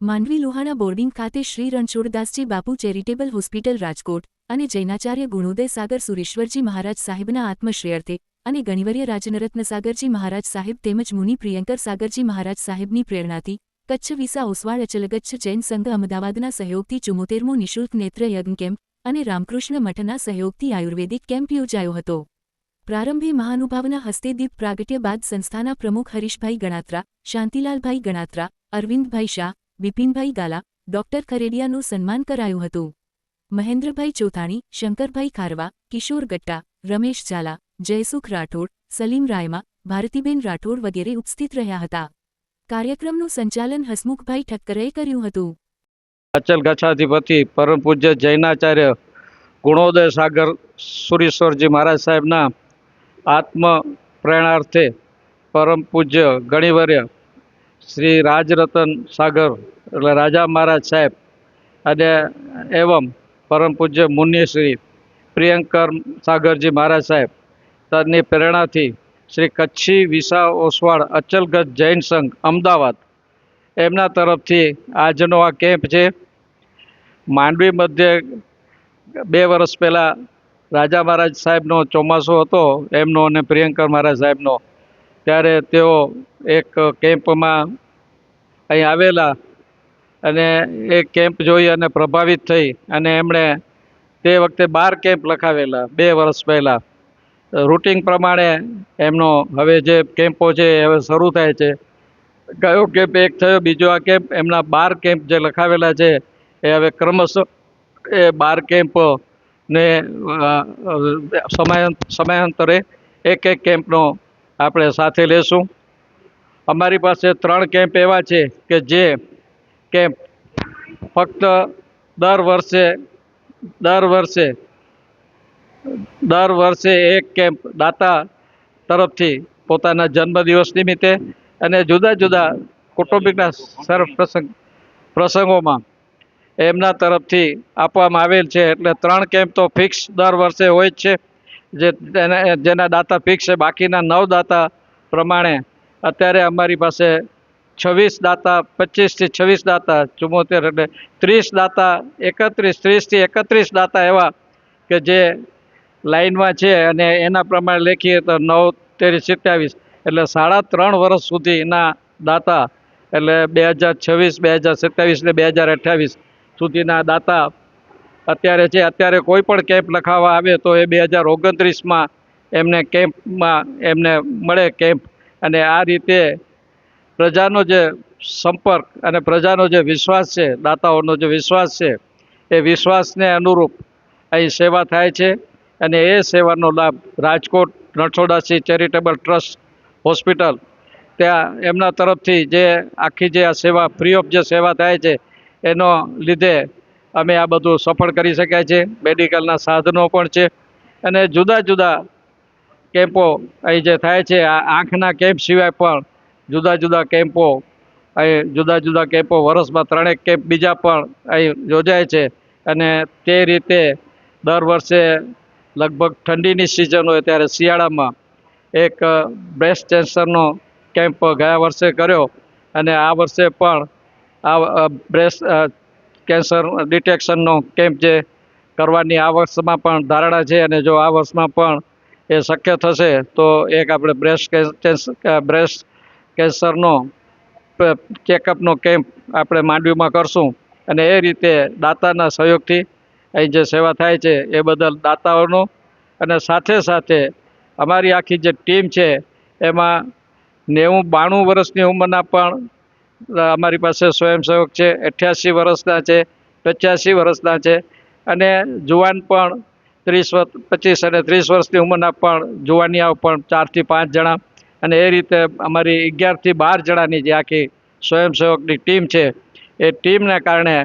Mandvi Lohana boarding ખાતે શ્રી રણછોડદાસજી બાપુ charitable hospital Rajkot અને જૈનાચાર્ય ગુણોદય સાગર સુરેશ્વરજી મહારાજ સાહેબના આત્મશ્રેયર્થે અને ગણિવર્ય રાજનરત્ન સાગરજી મહારાજ સાહેબ તેમજ મુનિ પ્રિયંકર સાગરજી મહારાજ સાહેબની પ્રેરણાથી કચ્છ વિસા ઓસવાળ અચલગચ્છ જૈન સંઘ અમદાવાદના સહયોગથી ચુમ્મોતેરમો નિઃશુલ્ક નેત્ર યજ્ઞ કેમ્પ અને રામકૃષ્ણ મઠના સહયોગથી આયુર્વેદિક કેમ્પ યોજાયો હતો. પ્રારંભે મહાનુભાવના હસ્તે દીપ પ્રાગટ્ય બાદ સંસ્થાના પ્રમુખ હરીશભાઈ ગણાત્રા, શાંતિલાલભાઈ ગણાત્રા, અરવિંદભાઈ શાહ બિપિનભાઈ ગાલા, ડોક્ટર ખરેડિયાનું સન્માન કરાયું હતું. મહેન્દ્રભાઈ ચોથાણી, શંકરભાઈ ખારવા, કિશોર ગટ્ટા, રમેશ ઝાલા, જયસુખ રાઠોડ, સલીમ રાયમા, ભારતીબેન રાઠોડ વગેરે ઉપસ્થિત રહ્યા હતા. કાર્યક્રમનું સંચાલન હસમુખભાઈ ઠક્કરે કર્યું હતું. અચલ ગચ્છાધિપતિ પરમ પૂજ્ય જૈનાચાર્ય ગુણોદય સાગર સુરેશ્વરજી મહારાજ સાહેબના આત્મ પ્રેરણાર્થે પરમ પૂજ્ય ગણિવર્ય શ્રી રાજરતન સાગર, એટલે રાજા મહારાજ સાહેબ અને એવમ પરમ પૂજ્ય મુનિ શ્રી પ્રિયંકર સાગરજી મહારાજ સાહેબ, તની પ્રેરણાથી શ્રી કચ્છી વિસા ઓસવાળ અચલગઢ જૈન સંઘ અમદાવાદ, એમના તરફથી આજનો આ કેમ્પ છે. માંડવી મધ્ય બે વર્ષ પહેલાં રાજા મહારાજ સાહેબનો ચોમાસો હતો, એમનો અને પ્રિયંકર મહારાજ સાહેબનો. ત્યારે તેઓ એક કેમ્પમાં અહીં આવેલા અને એ કેમ્પ જોઈ અને પ્રભાવિત થઈ અને એમણે તે વખતે બાર કેમ્પ લખાવેલા, બે વર્ષ પહેલાં. રૂટિન પ્રમાણે એમનો હવે જે કેમ્પો છે એ હવે શરૂ થાય છે. કયો કેમ્પ એક થયો, બીજો આ કેમ્પ, એમના બાર કેમ્પ જે લખાવેલા છે, એ હવે ક્રમશઃ એ બાર કેમ્પ ને સમયાંતરે એક એક કેમ્પનો આપણે સાથે લેશું. અમારી પાસે ત્રણ કેમ્પ એવા છે કે જે કેમ્પ ફક્ત દર વર્ષે દર વર્ષે દર વર્ષે એક કેમ્પ દાતા તરફથી પોતાના જન્મદિવસ નિમિત્તે અને જુદા જુદા કૌટુંબિકના સર્વ પ્રસંગ પ્રસંગોમાં એમના તરફથી આપવામાં આવેલ છે. એટલે ત્રણ કેમ્પ તો ફિક્સ દર વર્ષે હોય જ છે. જે, જેના દાતા ફિક્સ છે. બાકીના નવ દાતા પ્રમાણે અત્યારે અમારી પાસે છવ્વીસ દાતા, પચીસથી છવ્વીસ દાતા, ચુમ્મોતેર એટલે ત્રીસ દાતા, એકત્રીસ, ત્રીસથી એકત્રીસ દાતા એવા કે જે લાઈનમાં છે અને એના પ્રમાણે લેખીએ તો નવ, તેરી, સત્યાવીસ એટલે સાડા ત્રણ વર્ષ સુધીના દાતા એટલે બે હજાર છવ્વીસ, બે હજાર સત્યાવીસ ને બે હજાર અઠ્યાવીસ સુધીના દાતા અત્યારે છે. અત્યારે કોઈ પણ કેમ્પ લખાવવા આવે તો એ બે હજાર ઓગણત્રીસમાં એમને કેમ્પમાં એમને મળે કેમ્પ અને આ રીતે પ્રજાનો જે સંપર્ક અને પ્રજાનો જે વિશ્વાસ છે, દાતાઓનો જે વિશ્વાસ છે, એ વિશ્વાસને અનુરૂપ અહીં સેવા થાય છે અને એ સેવાનો લાભ Rajkot Ranchhoddas charitable trust hospital, ત્યાં એમના તરફથી જે આખી જે આ સેવા, ફ્રી ઓફ જે સેવા થાય છે, એનો લીધે અમે આ બધું સફળ કરી શક્યા છે મેડિકલના સાધનો પણ છે અને જુદા જુદા કેમ્પો અહીં જે થાય છે, આ આંખના કેમ્પ સિવાય પણ જુદા જુદા કેમ્પો, અહીં જુદા જુદા કેમ્પો વર્ષમાં ત્રણેક કેમ્પ બીજા પણ અહીં યોજાય છે. અને તે રીતે દર વર્ષે લગભગ ઠંડીની સિઝન હોય ત્યારે શિયાળામાં એક બ્રેસ્ટ કેન્સરનો કેમ્પ ગયા વર્ષે કર્યો. અને આ વર્ષે પણ આ બ્રેસ્ટ કેન્સર ડિટેક્શનનો કેમ્પ જે કરવાની આ વર્ષમાં પણ ધારણા છે. અને જો આ વર્ષમાં પણ એ શક્ય થશે, તો એક આપણે બ્રેસ્ટ કેન્સર બ્રેસ્ટ કેન્સરનો ચેકઅપનો કેમ્પ આપણે માંડવીમાં કરશું. અને એ રીતે દાતાના સહયોગથી અહીં જે સેવા થાય છે, એ બદલ દાતાઓનો અને સાથે સાથે અમારી આખી જે ટીમ છે, એમાં નેવું, બાણું વર્ષની ઉંમરના પણ અમારી પાસે સ્વયંસેવક છે, અઠ્યાસી વર્ષના છે પચાસી વર્ષના છે. અને જુવાન પણ ત્રીસ વર્ષ પચીસ અને ત્રીસ વર્ષની ઉંમરના પણ જુવાનિયાઓ પણ ચારથી પાંચ જણા. અને એ રીતે અમારી અગિયારથી બાર જણાની જે આખી સ્વયંસેવકની ટીમ છે, એ ટીમને કારણે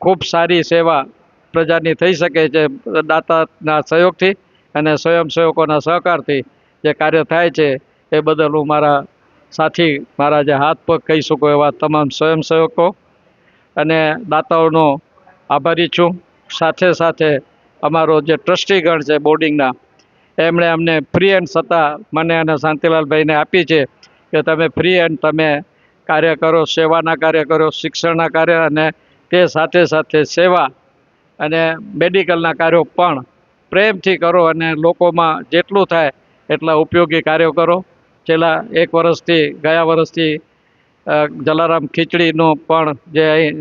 ખૂબ સારી સેવા પ્રજાની થઈ શકે છે, દાતાના સહયોગથી અને સ્વયંસેવકોના સહકારથી જે કાર્ય થાય છે, એ બદલ હું મારા સાથી મારા જે હાથ પગ કહી શકું એવા તમામ સ્વયંસેવકો અને દાતાઓનો આભારી છું. સાથે સાથે અમારો જે ટ્રસ્ટીગણ છે બોર્ડિંગના, એમણે અમને ફ્રી એન્ડ સત્તા મને અને શાંતિલાલભાઈને આપી છે કે તમે ફ્રી એન્ડ તમે કાર્ય કરો, સેવાના કાર્ય કરો, શિક્ષણના કાર્ય અને તે સાથે સાથે સેવા અને મેડિકલના કાર્યો પણ પ્રેમથી કરો અને લોકોમાં જેટલું થાય એટલા ઉપયોગી કાર્યો કરો. છેલ્લા એક વર્ષથી, ગયા વર્ષથી જલારામ ખીચડીનું પણ જે અહીં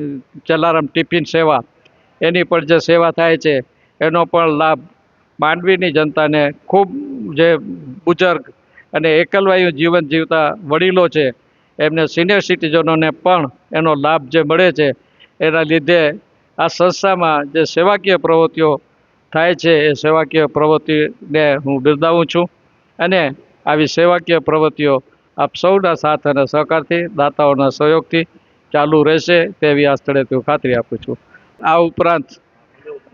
જલારામ ટિફિન સેવા, એની પણ જે સેવા થાય છે એનો પણ લાભ માંડવીની જનતાને ખૂબ જે બુજર્ગ અને એકલવાયુ જીવન જીવતા વડીલો છે, એમને સિનિયર સિટીઝનોને પણ એનો લાભ જે મળે છે, એના લીધે આ સંસ્થામાં જે સેવાકીય પ્રવૃત્તિઓ થાય છે, એ સેવાકીય પ્રવૃત્તિને હું બિરદાવું છું અને આવી સેવાકીય પ્રવૃત્તિઓ આપ સૌના સાથ અને સહકારથી, દાતાઓના સહયોગથી ચાલુ રહેશે તેવી આ સ્થળેથી હું ખાતરી આપું છું. આ ઉપરાંત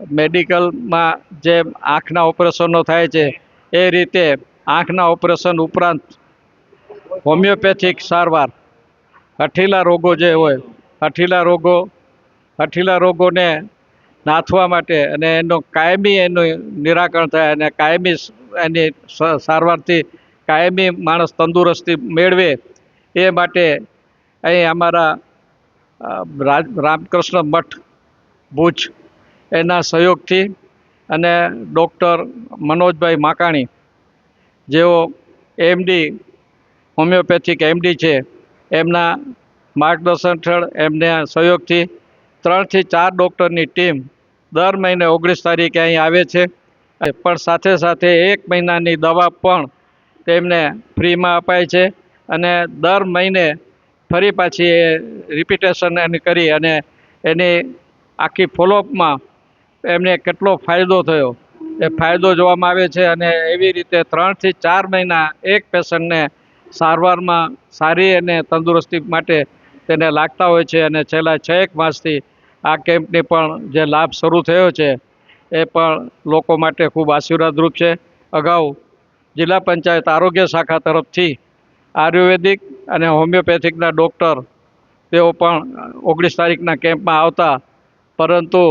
મેડિકલમાં જે આંખના ઓપરેશનો થાય છે, એ રીતે આંખના ઓપરેશન ઉપરાંત હોમિયોપેથિક સારવાર, હઠીલા રોગો જે હોય, હઠીલા રોગો, હઠીલા રોગોને નાથવા માટે અને એનો કાયમી એનું નિરાકરણ થાય અને કાયમી એની સારવારથી કાયમી માણસ તંદુરસ્તી મેળવે, એ માટે અહીં અમારા રામકૃષ્ણ મઠ ભુજ એના સહયોગથી અને ડૉક્ટર મનોજભાઈ માકાણી, જેઓ એમડી, હોમિયોપેથિક એમડી છે, એમના માર્ગદર્શન હેઠળ એમને સહયોગથી ત્રણથી ચાર ડૉક્ટરની ટીમ દર મહિને ઓગણીસ તારીખે અહીં આવે છે. પણ સાથે સાથે એક મહિનાની દવા પણ તેમને ફ્રીમાં અપાય છે અને દર મહિને ફરી પાછી એ રિપીટેશન એની કરી અને એની આખી ફોલોઅપમાં એમને કેટલો ફાયદો થયો? એ ફાયદો જોવામાં આવે છે અને એવી રીતે ત્રણથી ચાર મહિના એક પેશન્ટને સારવારમાં સારી અને તંદુરસ્તી માટે તેને લાગતા હોય છે અને છેલ્લા છ એક માસથી આ કેમ્પની પણ જે લાભ શરૂ થયો છે, એ પણ લોકો માટે ખૂબ આશીર્વાદરૂપ છે. અગાઉ જિલ્લા પંચાયત આરોગ્ય શાખા તરફથી આયુર્વેદિક અને હોમિયોપેથિકના ડૉક્ટર તેઓ પણ ઓગણીસ તારીખના કેમ્પમાં આવતા, પરંતુ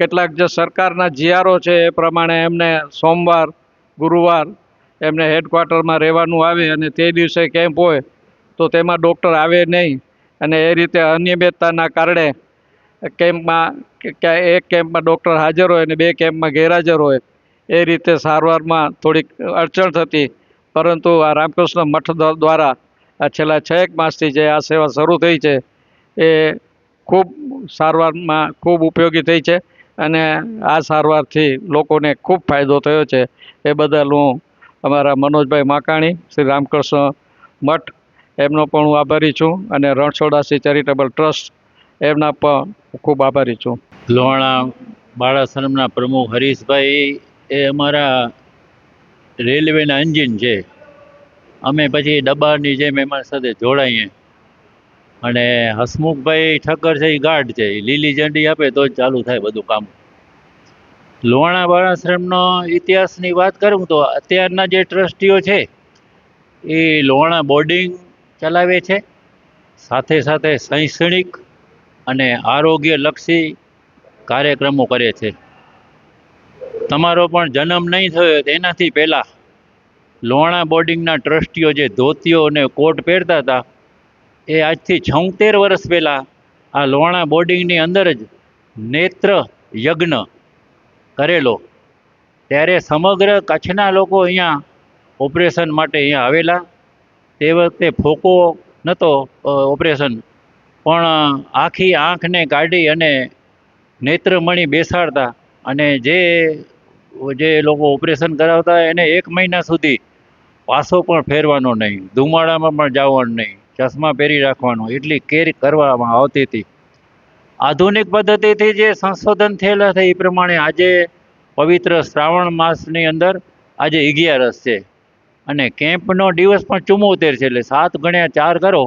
કેટલાક જે સરકારના જીઆરઓ છે એ પ્રમાણે એમને સોમવાર, ગુરુવાર એમને હેડક્વાર્ટરમાં રહેવાનું આવે અને તે દિવસે કેમ્પ હોય તો તેમાં ડૉક્ટર આવે નહીં અને એ રીતે અનિયમિતતાના કારણે કેમ્પમાં એક કેમ્પમાં ડૉક્ટર હાજર હોય અને બે કેમ્પમાં ગેરહાજર હોય એ રીતે સારવારમાં થોડીક અડચણ થતી. પરંતુ આ રામકૃષ્ણ મઠ દ્વારા આ છેલ્લા છ એક માસથી જે આ સેવા શરૂ થઈ છે એ ખૂબ સારવારમાં ખૂબ ઉપયોગી થઈ છે. અને આ સારવારથી લોકોને ખૂબ ફાયદો થયો છે. એ બદલ હું અમારા મનોજભાઈ માકાણી, શ્રી રામકૃષ્ણ મઠ, એમનો પણ હું આભારી છું અને રણછોડાસી ચેરિટેબલ ટ્રસ્ટ, એમના પણ ખૂબ આભારી છું. લોહાણા બાળાશ્રમના પ્રમુખ હરીશભાઈ એ અમારા રેલવેના એન્જિન છે. અમે પછી ડબ્બાની જેમ એમાં સાથે જોડાઈએ. અને હસમુખભાઈ ઠક્કર છે, એ ગાર્ડ છે. એ લીલી ઝંડી આપે તો જ ચાલુ થાય બધું કામ. લોણા બાળાશ્રમનો ઇતિહાસની વાત કરું તો અત્યારના જે ટ્રસ્ટીઓ છે, એ લોણા બોર્ડિંગ ચલાવે છે. સાથે સાથે શૈક્ષણિક અને આરોગ્યલક્ષી કાર્યક્રમો કરે છે. તમારો પણ જન્મ નહીં થયો તેનાથી પહેલાં લોણા બોર્ડિંગના ટ્રસ્ટીઓ જે ધોતીઓ અને કોટ પહેરતા હતા એ આજથી છોતેર વર્ષ પહેલાં આ લોણા બોર્ડિંગની અંદર જ નેત્ર યજ્ઞ કરેલો. ત્યારે સમગ્ર કચ્છના લોકો અહીંયા ઓપરેશન માટે અહીંયા આવેલા. તે વખતે ફોકો નહોતો ઓપરેશન. પણ આખી આંખને કાઢી અને નેત્રમણી બેસાડતા અને જે જે લોકો ઓપરેશન કરાવતા એને એક મહિના સુધી પાસો પણ ફેરવાનો નહીં. ધુમાડામાં પણ જવાનું નહીં. ચશ્મા પહેરી રાખવાનો, એટલી કેર કરવામાં આવતી હતી. આધુનિક પદ્ધતિથી જે સંશોધન થયેલા છે, એ પ્રમાણે આજે પવિત્ર શ્રાવણ માસની અંદર આજે અગિયારસ છે. અને કેમ્પનો દિવસ પણ ચુમ્મોતેર છે, એટલે સાત ગણ્યા ચાર કરો,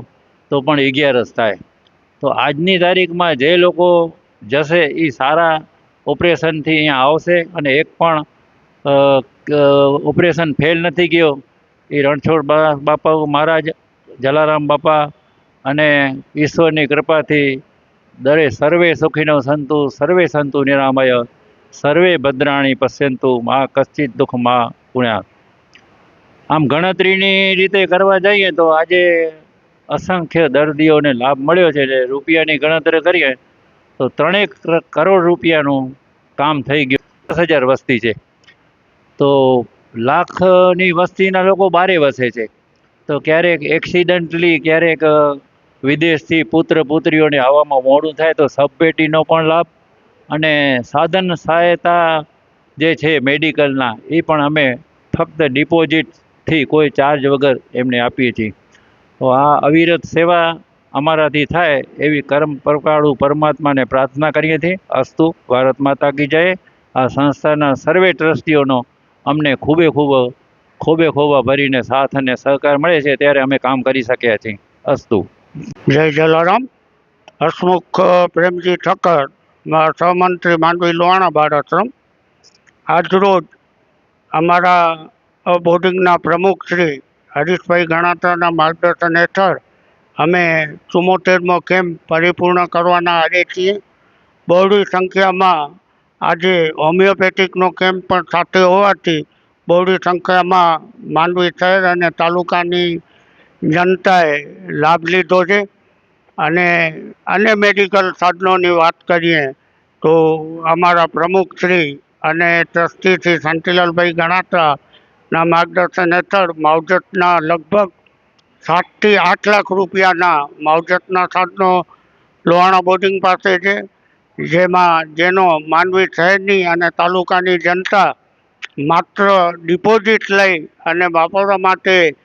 તો પણ અગિયારસ થાય. તો આજની તારીખમાં જે લોકો જશે, એ સારા ઓપરેશનથી અહીંયા આવશે, અને એક પણ ઓપરેશન ફેલ નથી ગયો, એ રણછોડ બાપા, મહારાજ જલારામ બાપા અને ઈશ્વરની કૃપાથી દરે સર્વે સુખીનો સંતુ, સર્વે સંતુ નિરામય, સર્વે ભદ્રાણી પશ્યંતુ, મા કશ્ચિત દુઃખ મા પુણ્યા. આમ ગણતરીની રીતે કરવા જઈએ તો આજે અસંખ્ય દર્દીઓને લાભ મળ્યો છે એટલે રૂપિયાની ગણતરી કરીએ તો ત્રણેક કરોડ રૂપિયાનું કામ થઈ ગયું. દસ હજાર વસ્તી છે. તો લાખની વસ્તીના લોકો બારે વસે છે. તો ક્યારેક એક્સિડન્ટલી ક્યારેક વિદેશથી પુત્ર પુત્રીઓને આવવામાં મોડું થાય તો સબપેટીનો પણ લાભ અને સાધન સહાયતા જે છે મેડિકલના, એ પણ અમે ફક્ત ડિપોઝિટથી કોઈ ચાર્જ વગર એમને આપીએ છીએ. તો આ અવિરત સેવા અમારાથી થાય એવી કર્મ પ્રકાળુ પરમાત્માને પ્રાર્થના કરીએ છીએ. અસ્તુ ભારત માતા કી જય. આ સંસ્થાના સર્વે ટ્રસ્ટીઓનો અમને ખૂબે ખૂબ ખોબે ખોબા ભરીને સાથ અને સહકાર મળે છે ત્યારે અમે કામ કરી શકીએ છીએ. અસ્તુ. જય જલારામ. હસમુખ પ્રેમજી ઠક્કર સહમંત્રી માંડવી લોહાણા બાળ આશ્રમ. આજરોજ અમારા બોર્ડિંગના પ્રમુખ શ્રી હરીશભાઈ ગણાત્રાના માર્ગદર્શન હેઠળ અમે ચુમ્મોતેરમો કેમ્પ પરિપૂર્ણ કરવાના આરે છીએ. બહોળી સંખ્યામાં આજે હોમિયોપેથિકનો કેમ્પ પણ સાથે હોવાથી બહોળી સંખ્યામાં માંડવી શહેર અને તાલુકાની જનતાએ લાભ લીધો છે. અને અન્ય મેડિકલ સાધનોની વાત કરીએ તો અમારા પ્રમુખ શ્રી અને ટ્રસ્ટી શ્રી શાંતિલાલભાઈ ગણાત્રાના માર્ગદર્શન હેઠળ માવજતના લગભગ સાતથી આઠ લાખ રૂપિયાના માવજતના સાધનો લોહાણા બોર્ડિંગ પાસે છે. જેમાં જેનો માંડવી શહેરની અને તાલુકાની જનતા માત્ર ડિપોઝિટ લઈ અને વાપરવા માટે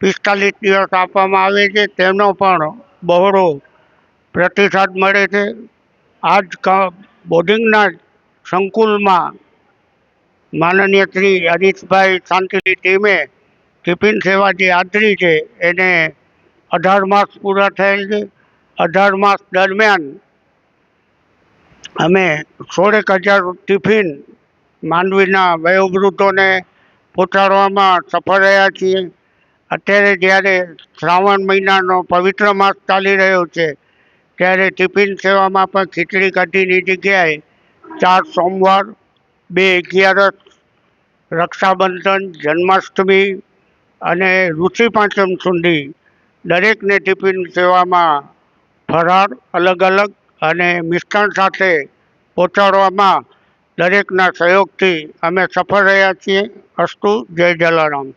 પિસ્તાલીસ દિવસ આપવામાં આવે છે, તેનો પણ બહોળો પ્રતિસાદ મળે છે. આજ જ બોર્ડિંગના સંકુલમાં માનનીય શ્રી હરીશભાઈ શાંતિની ટીમે ટિફિન સેવા જે આદરી છે. એને અઢાર માસ પૂરા થયેલ છે. અઢાર માસ દરમિયાન અમે સોળેક હજાર ટિફિન માંડવીના વયોવૃદ્ધોને પહોંચાડવામાં સફળ રહ્યા છીએ. અત્યારે જ્યારે શ્રાવણ મહિનાનો પવિત્ર માસ ચાલી રહ્યો છે, ત્યારે ટિફિન સેવામાં પણ ખીચડી કઢીની જગ્યાએ ચાર સોમવાર, બે અગિયારસ, રક્ષાબંધન, જન્માષ્ટમી અને ઋષિ પાંચમ સુધી દરેકને ટિફિન સેવામાં ફરાળ અલગ અલગ અને મિષ્ટાન સાથે પહોંચાડવામાં દરેકના સહયોગથી અમે સફળ રહ્યા છીએ. અસ્તુ જય જલારામ.